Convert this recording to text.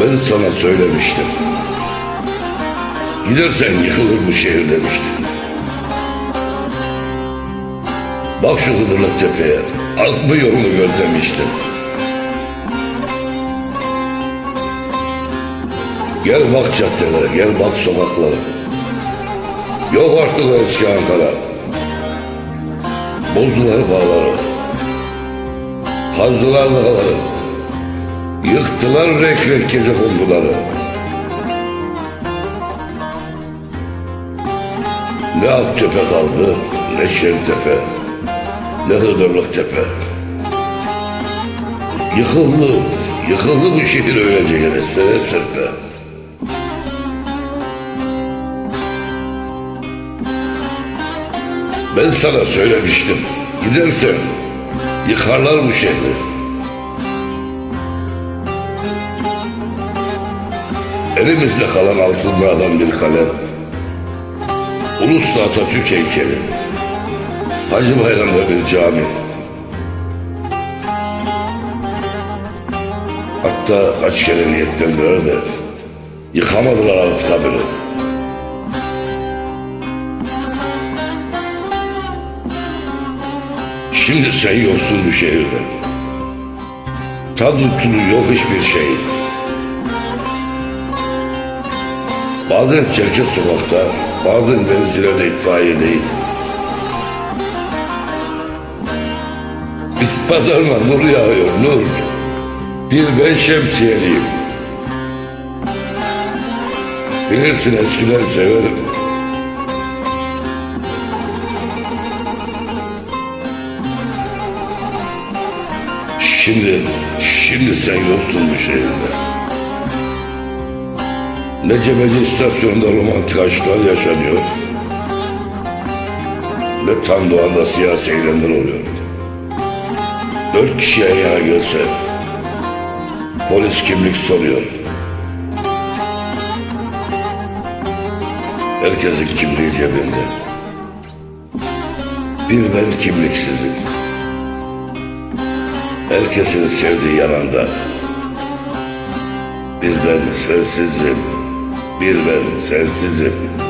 Ben sana söylemiştim. Gidersen yıkılır bu şehir demiştim. Bak şu Hıdırlık Tepe'ye. Az mı yolunu gözlemiştim. Gel bak caddelere, gel bak sokaklara. Yok artık eski Ankara. Bozdular bağları. Kazdılar dağları. Yıktılar renk gece konduları. Ne Aktepe kaldı, ne Şentepe, ne Hıdırlık Tepe. Yıkıldı, yıkıldı bu şehir öylece sere serpe. Ben sana söylemiştim, gidersen yıkarlar bu şehri. Elimizde kalan altınlardan bir kalem. Uluslu Atatürk heykeli. Hacı Bayram'da bir cami. Hatta kaç kere niyetlendiler de yıkamadılar Anıtkabir'i. Şimdi sen yoksun bu şehirde. Tadı tuzu yok hiçbir şey. Bazen Çerkez sokakta, bazen denizcilerde itfaiye değil. Bit pazarına nur yağıyor, nur. Bir ben şemsiyeliyim. Bilirsin eskiden severim. Şimdi, şimdi sen yoksun bu şehirde. Ne Cebeci istasyonunda romantik aşklar yaşanıyor. Ne Tan Doğan'da siyasi eylemler oluyor. Dört kişi yan yana gelse polis kimlik soruyor. Herkesin kimliği cebinde. Bir ben kimliksizim. Herkesin sevdiği yanında. Bir ben sensizim. Bir ben sensizim.